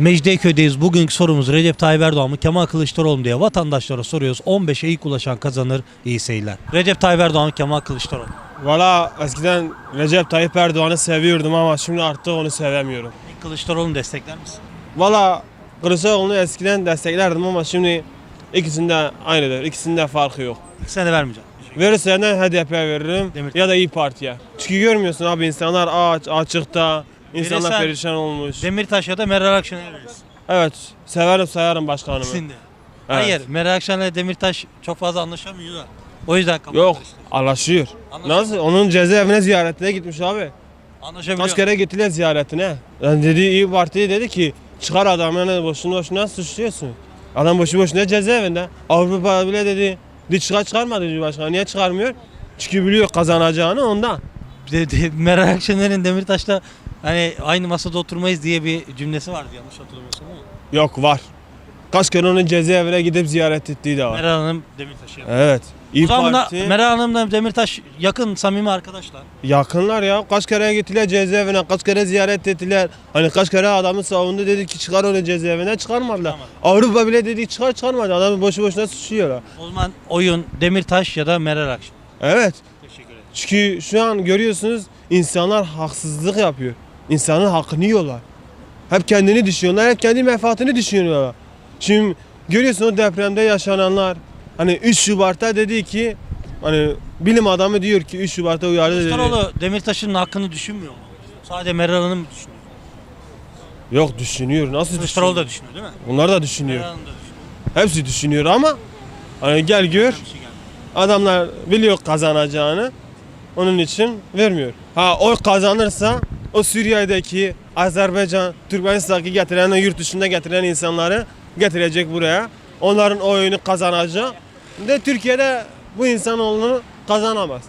Mecidiyeköy'deyiz. Bugünkü sorumuz Recep Tayyip Erdoğan mı Kemal Kılıçdaroğlu mu diye vatandaşlara soruyoruz. 15'e ilk ulaşan kazanır. İyi seyirler. Recep Tayyip Erdoğan mı Kemal Kılıçdaroğlu mu? Valla eskiden Recep Tayyip Erdoğan'ı seviyordum ama şimdi artık onu sevemiyorum. Kılıçdaroğlu'nu destekler misin? Valla Kılıçdaroğlu'nu eskiden desteklerdim ama şimdi ikisinde aynıdır. İkisinde farkı yok. İkisine de vermeyeceğim. Verirse ne HDP'ye veririm Demir- ya da İyi Parti'ye. Çünkü görmüyorsun abi insanlar aç, açıkta, insanlar Verirsen- perişan olmuş. Demirtaş ya da Meral veririz. Evet, severim sayarım başkanımı. İkisinde. Hayır Meral Akşener'le Demirtaş çok fazla anlaşamıyor da. O yüzden Kemal Yok, Kılıçdaroğlu. anlaşıyor. Anlaşıyor. Nasıl? Onun cezaevine ziyaretine gitmiş abi. Anlaşabiliyor. Kaç kere gittiler ziyaretine. Yani dedi İyi Parti dedi ki çıkar adamı yani boşuna boşuna suçluyorsun. Adam boşu boşuna cezaevinde. Avrupa bile dedi. Di çıkar çıkarmadı Cumhurbaşkanı. Niye çıkarmıyor? Çünkü biliyor kazanacağını ondan. De, de, Meral Akşener'in Demirtaş'la hani aynı masada oturmayız diye bir cümlesi vardı yanlış hatırlamıyorsam ama. Yok var. Kaç kere onun cezaevine gidip ziyaret ettiği de var. Meral Hanım Demirtaş'ı. Evet. İyi O zaman da Parti Meral Hanım'la Demirtaş yakın samimi arkadaşlar. yakınlar ya. Kaç kere gittiler cezaevine, kaç kere ziyaret ettiler. Hani kaç kere adamı savundu dedi ki çıkar onu cezaevinden çıkarmadılar. Çıkarmadı. Avrupa bile dedi çıkar çıkarmadı. Adamı boşu boşuna suçluyorlar. O zaman oyun Demirtaş ya da Meral Akşener. Evet. Teşekkür ederim. Çünkü şu an görüyorsunuz insanlar haksızlık yapıyor. İnsanın hakkını yiyorlar. Hep kendini düşünüyorlar, hep kendi menfaatini düşünüyorlar. Şimdi görüyorsunuz depremde yaşananlar. Hani 3 Şubat'ta dedi ki hani bilim adamı diyor ki 3 Şubat'ta uyardı dedi. Kılıçdaroğlu Demirtaş'ın hakkını düşünmüyor mu? Sadece Meral Hanım düşünüyor? Yok düşünüyor. Nasıl Kılıçdaroğlu da düşünüyor değil mi? Onlar da düşünüyor. Meral Hanım da düşünüyor. Hepsi düşünüyor ama hani gel gör Bir şey geldi. adamlar biliyor kazanacağını. Onun için vermiyor. Ha o kazanırsa o Suriye'deki Azerbaycan, Türkmenistan'daki getiren, yurt dışında getiren insanları getirecek buraya. Onların oyunu kazanacak. De Türkiye'de bu insanoğlunu kazanamaz.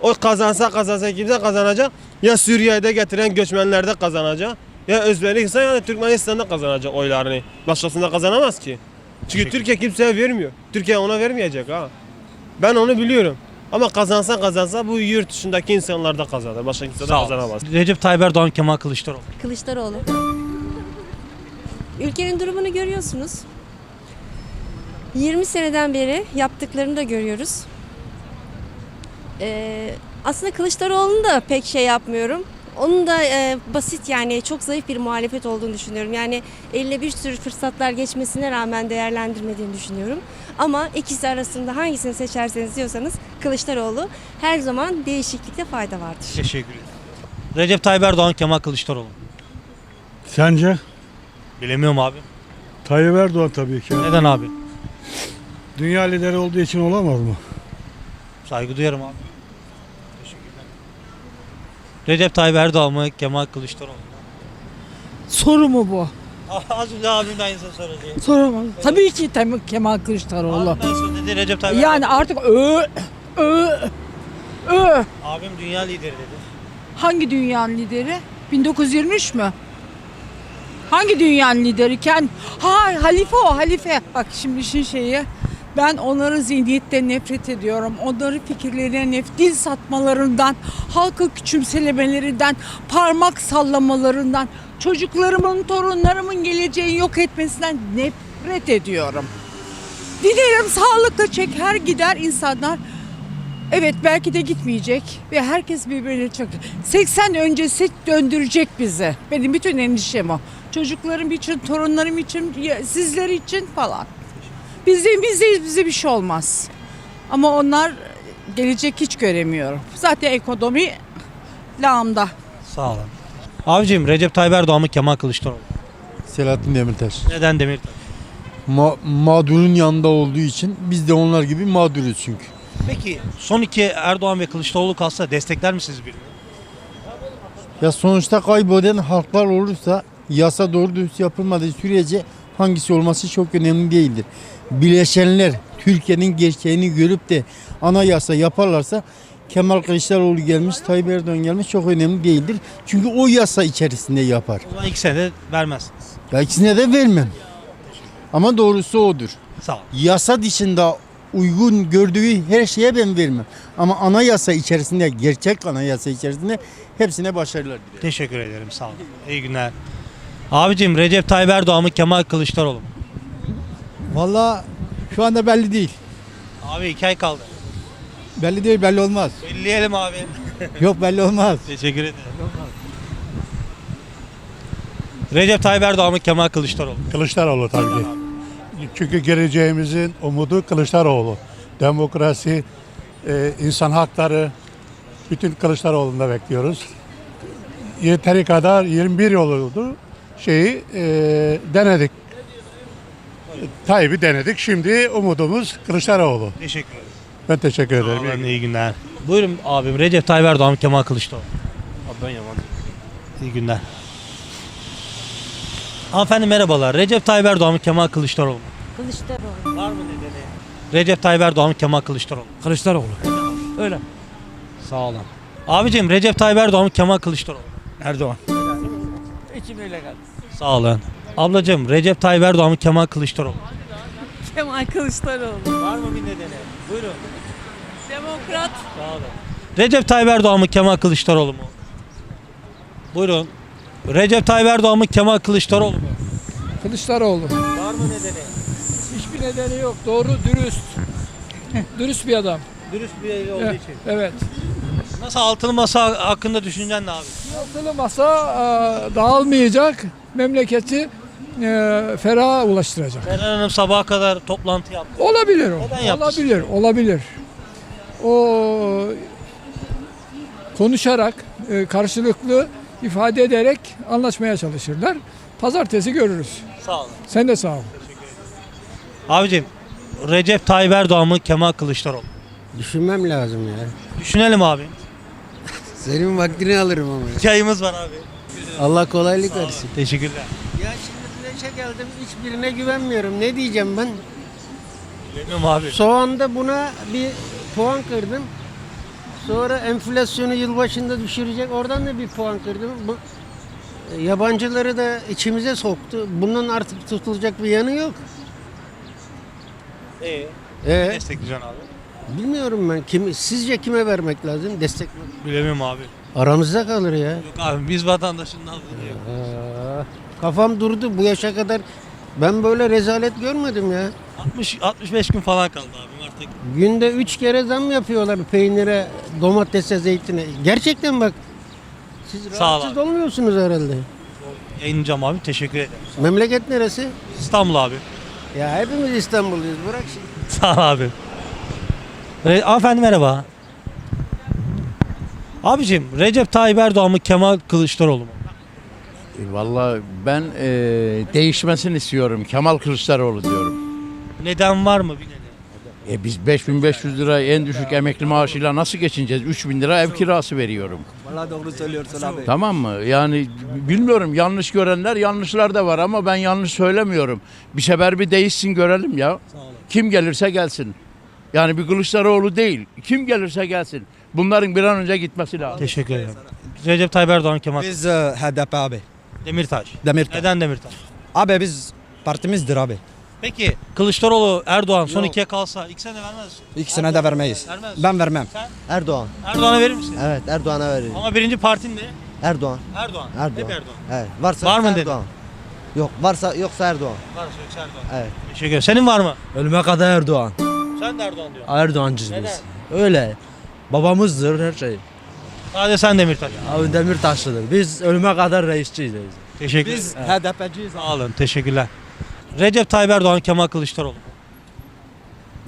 O kazansa kazansa kimse kazanacak. Ya Suriye'de getiren göçmenler de kazanacak. Ya Özbekistan ya da Türkmenistan'da kazanacak oylarını. Başkasında kazanamaz ki. Çünkü Türkiye kimseye vermiyor. Türkiye ona vermeyecek ha. Ben onu biliyorum. Ama kazansa kazansa bu yurt dışındaki insanlar da kazanır. Başka kimse de Sağ ol. kazanamaz. Recep Tayyip Erdoğan Kemal Kılıçdaroğlu. Kılıçdaroğlu. Ülkenin durumunu görüyorsunuz. 20 seneden beri yaptıklarını da görüyoruz. Ee, aslında Kılıçdaroğlu'nu da pek şey yapmıyorum. Onun da e, basit yani çok zayıf bir muhalefet olduğunu düşünüyorum. Yani eline bir sürü fırsatlar geçmesine rağmen değerlendirmediğini düşünüyorum. Ama ikisi arasında hangisini seçerseniz diyorsanız Kılıçdaroğlu her zaman değişiklikte fayda vardır. Teşekkür ederim. Recep Tayyip Erdoğan Kemal Kılıçdaroğlu. Sence? Bilemiyorum abi. Tayyip Erdoğan tabii ki. Neden abi? Dünya lideri olduğu için olamaz mı? Saygı duyarım abi. Recep Tayyip Erdoğan mı Kemal Kılıçdaroğlu mu? Soru mu bu? Az önce abim de aynısını söyledi. Soru mu? Tabii ki Tem- Kemal Kılıçdaroğlu. Abim de aynısını dedi Recep Tayyip Yani artık ö ö ö Abim dünya lideri dedi. hangi dünyanın lideri? 1923 mü? Hangi dünyanın lideri? Ken ha halife o halife. Bak şimdi işin şeyi ben onların zihniyetten nefret ediyorum. Onların fikirlerine nef dil satmalarından, halkı küçümselemelerinden, parmak sallamalarından, çocuklarımın, torunlarımın geleceğini yok etmesinden nefret ediyorum. Dilerim sağlıkla çeker gider insanlar. Evet belki de gitmeyecek ve herkes birbirine çok... 80 öncesi döndürecek bizi. Benim bütün endişem o. Çocuklarım için, torunlarım için, sizler için falan. Bizde, bizde bize bir şey olmaz. Ama onlar gelecek hiç göremiyorum. Zaten ekonomi lağımda. Sağ olun. Abicim Recep Tayyip Erdoğan mı Kemal Kılıçdaroğlu? mu? Selahattin Demirtaş. Neden Demirtaş? Ma- mağdurun yanında olduğu için biz de onlar gibi mağduruz çünkü. Peki son iki Erdoğan ve Kılıçdaroğlu kalsa destekler misiniz birini? Ya sonuçta kaybeden halklar olursa yasa doğru dürüst yapılmadığı sürece hangisi olması çok önemli değildir. Bileşenler Türkiye'nin gerçeğini görüp de anayasa yaparlarsa Kemal Kılıçdaroğlu gelmiş, Tayyip Erdoğan gelmiş çok önemli değildir. Çünkü o yasa içerisinde yapar. O zaman ikisine de vermezsiniz. Ya ikisine de vermem. Ama doğrusu odur. Sağ ol. yasa dışında uygun gördüğü her şeye ben vermem. Ama anayasa içerisinde, gerçek anayasa içerisinde hepsine başarılar dilerim. Teşekkür ederim sağ olun. İyi günler. Abicim Recep Tayyip Erdoğan mı Kemal Kılıçdaroğlu mu? Valla şu anda belli değil. Abi iki ay kaldı. Belli değil belli olmaz. Belleyelim abi. Yok belli olmaz. Teşekkür ederim. Recep Tayyip Erdoğan mı Kemal Kılıçdaroğlu mu? Kılıçdaroğlu tabii ki. Çünkü geleceğimizin umudu Kılıçdaroğlu. Demokrasi, e, insan hakları bütün Kılıçdaroğlu'nda bekliyoruz. Yeteri kadar 21 yıl oldu. Şeyi e, denedik. Tayyip'i denedik. Şimdi umudumuz Kılıçdaroğlu. Teşekkür ederim. Ben teşekkür ederim. Sağ olun, iyi günler. Buyurun abim Recep Tayyip Erdoğan Kemal Kılıçdaroğlu? Abi ben yaman. İyi günler. Hanımefendi merhabalar. Recep Tayyip Erdoğan mı Kemal Kılıçdaroğlu mu? Kılıçdaroğlu. Var mı nedeni? Recep Tayyip Erdoğan mı Kemal Kılıçdaroğlu mu? Kılıçdaroğlu. Öyle. Sağ olun. Abicim Recep Tayyip Erdoğan mı Kemal Kılıçdaroğlu mu? Erdoğan. İçim öyle geldi. Sağ olun. Ablacım Recep Tayyip Erdoğan mı Kemal Kılıçdaroğlu mu? Kemal Kılıçdaroğlu. Var mı bir nedeni? Buyurun. Demokrat. Sağ olun. Recep Tayyip Erdoğan mı Kemal Kılıçdaroğlu mu? Buyurun. Recep Tayyip Erdoğan mı Kemal Kılıçdaroğlu mu? Kılıçdaroğlu. Var mı nedeni? Hiçbir nedeni yok. Doğru, dürüst. dürüst bir adam. Dürüst bir olduğu için. Evet. Nasıl altılı masa hakkında düşüncen ne abi? Altılı masa e, dağılmayacak. Memleketi e, feraha ulaştıracak. Eren Hanım sabaha kadar toplantı yaptı. Olabilir o. Neden yapmışsın? Olabilir, olabilir. O konuşarak, e, karşılıklı ifade ederek anlaşmaya çalışırlar. Pazartesi görürüz. Sağ olun. Sen de sağ ol. Abicim Recep Tayyip Erdoğan mı Kemal Kılıçdaroğlu mu? Düşünmem lazım ya. Düşünelim abi. Senin vaktini alırım ama. Çayımız var abi. Allah kolaylık versin. Teşekkürler. Ya şimdi güneşe geldim hiçbirine güvenmiyorum. Ne diyeceğim ben? Bilmiyorum abi. Soğanda buna bir puan kırdım. Sonra enflasyonu yılbaşında düşürecek. Oradan da bir puan kırdım. Bu e, yabancıları da içimize soktu. Bunun artık tutulacak bir yanı yok. İyi. Ee, Destekleyeceksin abi. Bilmiyorum ben. Kimi, sizce kime vermek lazım? Destek mi? Bilemiyorum abi. Aramızda kalır ya. Yok abi biz vatandaşın yapıyoruz? Aa, kafam durdu bu yaşa kadar. Ben böyle rezalet görmedim ya. 60 65 gün falan kaldı abim artık. Günde üç kere zam yapıyorlar peynire, domatese, zeytine. Gerçekten bak. Siz Sağ ol rahatsız abi. olmuyorsunuz herhalde. Yayınlayacağım abi. Teşekkür ederim. Memleket neresi? İstanbul abi. Ya hepimiz İstanbulluyuz. Bırak şimdi. Sağ ol abi. Re- Hanımefendi merhaba. Abicim Recep Tayyip Erdoğan mı Kemal Kılıçdaroğlu mu? Vallahi ben e, değişmesini istiyorum. Kemal Kılıçdaroğlu diyorum. Neden var mı bir nedeni? E biz 5500 lira en düşük emekli maaşıyla nasıl geçineceğiz? 3000 lira ev kirası veriyorum. Valla doğru söylüyorsun abi. Tamam mı? Yani bilmiyorum yanlış görenler yanlışlar da var ama ben yanlış söylemiyorum. Bir sefer bir değişsin görelim ya. Kim gelirse gelsin. Yani bir Kılıçdaroğlu değil. Kim gelirse gelsin. Bunların bir an önce gitmesi lazım. Teşekkür ederim. Recep Tayyip Erdoğan Kemal Biz e, HDP abi. Demirtaş. Demirtaş. Neden Demirtaş? Abi biz partimizdir abi. Peki Kılıçdaroğlu Erdoğan son Yok. ikiye kalsa ikisine de vermez misin? İkisine de vermeyiz. Vermez. Ben vermem. Sen Erdoğan. Erdoğan'a verir misin? Evet Erdoğan'a veririm. Ama birinci partin ne? Erdoğan. Erdoğan. Erdoğan. Hep Erdoğan. Evet. Varsa Var mı dedi? Yok varsa yoksa Erdoğan. Varsa yoksa Erdoğan. Evet. Teşekkür ederim. Senin var mı? Ölüme kadar Erdoğan. Sen de Erdoğan diyorsun. Erdoğancıyız Neden? biz. Öyle. Babamızdır her şey. Sadece sen Demirtaş. Abi Demirtaşlıdır. Biz ölüme kadar reisçiyiz. Teşekkür Biz ederim. HDP'ciyiz Sağ olun. Teşekkürler. Recep Tayyip Erdoğan Kemal Kılıçdaroğlu.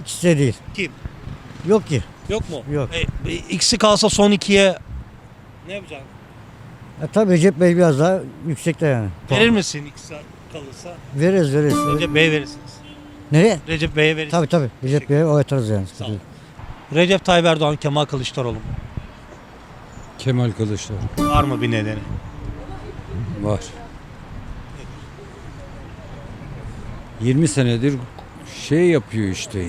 İkisi de değil. Kim? Yok ki. Yok mu? Yok. E, ikisi kalsa son ikiye ne yapacaksın? E, tabii Recep Bey biraz daha yüksekte yani. Verir misin ikisi kalırsa? Veririz veririz. Recep Bey'e verirsiniz. Nereye? Recep Bey'e verirsiniz. Tabii tabii. Recep Bey'e o atarız yani. Sağ ol. Recep Tayyip Erdoğan Kemal Kılıçdaroğlu mu? Kemal Kılıçdaroğlu Var mı bir nedeni? var. 20 senedir şey yapıyor işte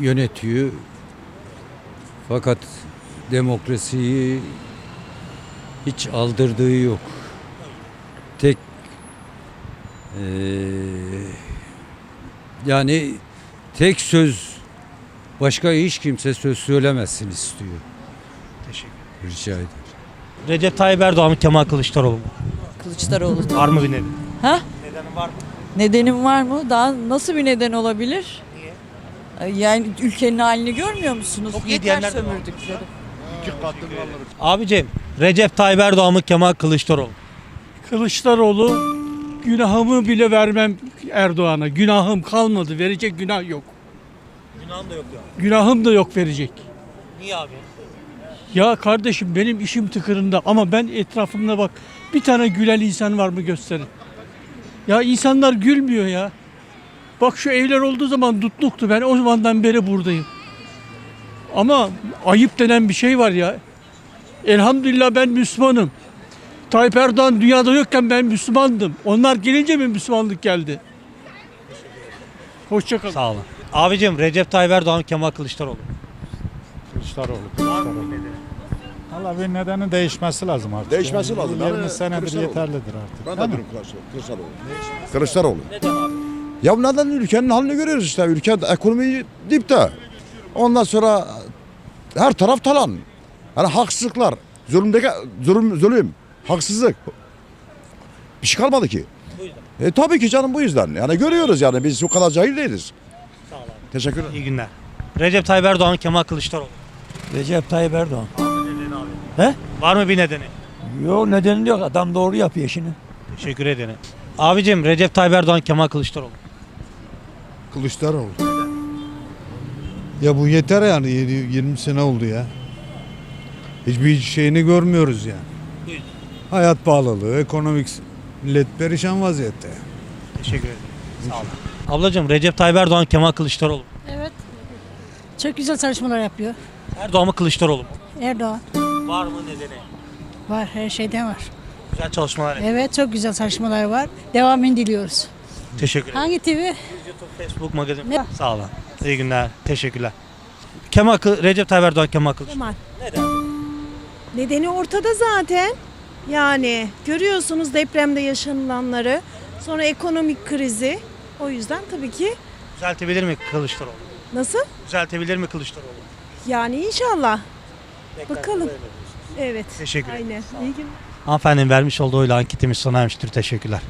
yönetiyor. Fakat demokrasiyi hiç aldırdığı yok. Tek eee, yani tek söz başka hiç kimse söz söylemesin istiyor. Teşekkür Rica ederim. Recep Tayyip Erdoğan mı Kemal Kılıçdaroğlu mu? Kılıçdaroğlu. Var mı bir nedeni? Ha? Nedeni var mı? Nedenim var mı? Daha nasıl bir neden olabilir? Niye? Yani ülkenin halini görmüyor musunuz? Çok iyi Yeter diyenler sömürdükleri. Abicim Recep Tayyip Erdoğan mı Kemal Kılıçdaroğlu? Kılıçdaroğlu günahımı bile vermem Erdoğan'a. Günahım kalmadı. Verecek günah yok. Günahım da yok ya. Günahım da yok verecek. Niye abi? Ya kardeşim benim işim tıkırında ama ben etrafımda bak bir tane gülen insan var mı gösterin. Ya insanlar gülmüyor ya. Bak şu evler olduğu zaman tutluktu ben o zamandan beri buradayım. Ama ayıp denen bir şey var ya. Elhamdülillah ben Müslümanım. Tayyip Erdoğan dünyada yokken ben Müslümandım. Onlar gelince mi Müslümanlık geldi? Hoşçakalın. Sağ olun. Abicim Recep Tayyip Erdoğan Kemal Kılıçdaroğlu? Kılıçdaroğlu. Nedeni? Valla bir nedeni değişmesi lazım artık. Değişmesi lazım. 20 Yani senedir Kılıçdaroğlu. yeterlidir artık. Ben de diyorum Kılıçdaroğlu. Kılıçdaroğlu. Neden abi? Ya neden ülkenin halini görüyoruz işte. Ülke ekonomi dipte. Ondan sonra her taraf talan. Yani haksızlıklar. Zulümdeki zulüm, zulüm. Haksızlık. Bir şey kalmadı ki. Bu. E, tabii ki canım bu yüzden. Yani görüyoruz yani biz o kadar cahil değiliz. Sağ ol abi. Teşekkür ederim. İyi günler. Recep Tayyip Erdoğan Kemal Kılıçdaroğlu? Recep Tayyip Erdoğan. Nedeni abi. He? Var mı bir nedeni? Yok nedeni yok. Adam doğru yapıyor işini. Teşekkür ederim. Abicim Recep Tayyip Erdoğan Kemal Kılıçdaroğlu. Kılıçdaroğlu. Ya bu yeter yani 20 sene oldu ya. Hiçbir şeyini görmüyoruz yani. Buyurun. Hayat pahalılığı, ekonomik millet perişan vaziyette. Teşekkür ederim. Sağ olun. Ablacığım Recep Tayyip Erdoğan Kemal Kılıçdaroğlu. mu? Evet. Çok güzel çalışmalar yapıyor. Erdoğan mı Kılıçdaroğlu mu? Erdoğan. Var mı nedeni? Var her şeyden var. Güzel çalışmalar yapıyor. Evet çok güzel çalışmalar var. Devamını diliyoruz. Teşekkür ederim. Hangi TV? YouTube, Facebook, magazin. Ne? Sağ olun. İyi günler. Teşekkürler. Kemal Kı- Recep Tayyip Erdoğan Kemal Kılıçdaroğlu. Kemal. Neden? Nedeni ortada zaten. Yani görüyorsunuz depremde yaşanılanları. Sonra ekonomik krizi. O yüzden tabii ki Düzeltebilir mi Kılıçdaroğlu? nasıl? Düzeltebilir mi Kılıçdaroğlu? Yani inşallah. Bakalım. Evet. Teşekkür ederim. Aynen. İyi günler. Hanımefendinin vermiş olduğu oyla anketimiz sona ermiştir. Teşekkürler.